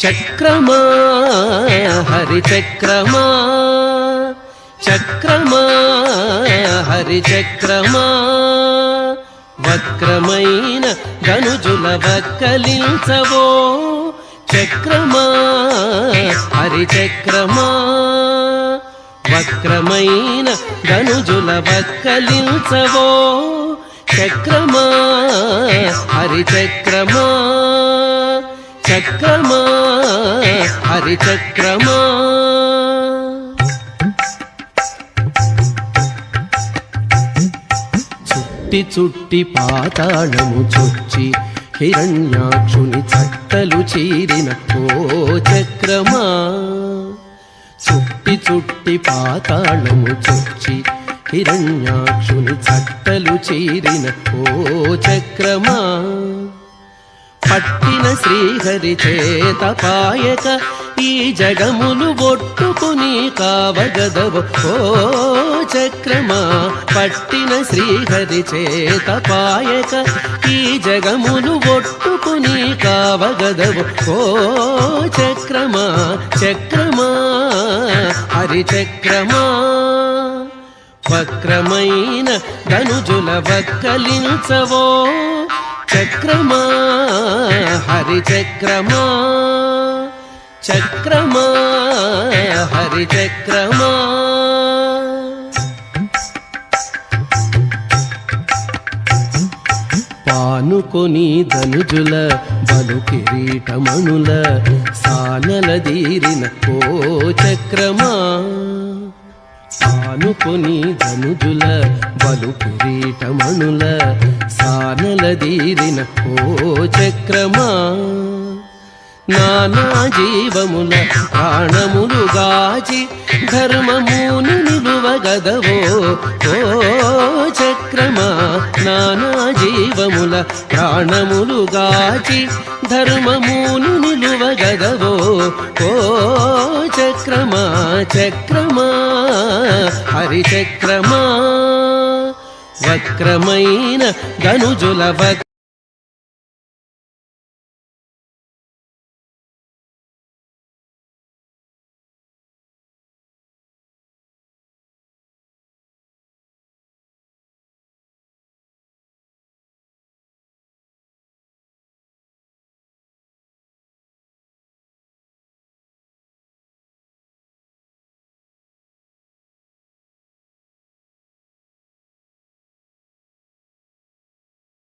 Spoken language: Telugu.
చక్రమా? హరి చక్రమా? చక్రమా? హరి చక్రమా? వక్రమైన ధనుజుల వక్కలించవో చక్రమా? హరి చక్రమా? వక్రమైన ధనుజుల వక్కలించవో చక్రమా? హరి చక్రమా? చక్రమా? హరిచక్రమా? చుట్టి చుట్టి పాతాళము చొచ్చి హిరణ్యాక్షుని చట్టలు చీరిన ఓ చక్రమా? చుట్టి చుట్టి పాతాళము చొచ్చి హిరణ్యాక్షుని చట్టలు చీరిన ఓ చక్రమా? పట్టిన శ్రీహరి చేత పాయక ఈ జగములు ఒట్టుకుని కావగదవు. ఓ చక్రమా పట్టిన శ్రీహరి చేత పాయక ఈ జగములు ఒట్టుకుని కావగదవు. ఓ చక్రమా చక్రమా హరి చక్రమా వక్రమైన ధనుజుల వక్కలించవో చక్రమా? హరి చక్రమా? చక్రమా హరి చక్రమా పానుకొని ధనుజుల బలు కిరీటమణుల సానల దీరిన ఓ చక్రమా? సానుకొని ధనుజుల బలు కిరీటమణుల సానల దీరిన ఓ చక్రమా? నానా జీవముల ప్రాణములు గాచి ధర్మముని నిలువగదవో. ఓ చక్రమా నానా జీవముల ప్రాణములు గాచి ధర్మమును నిలువగదవో. ఓ చక్రమా చక్రమా హరిచక్రమా వక్రమైన ధనుజుల వక్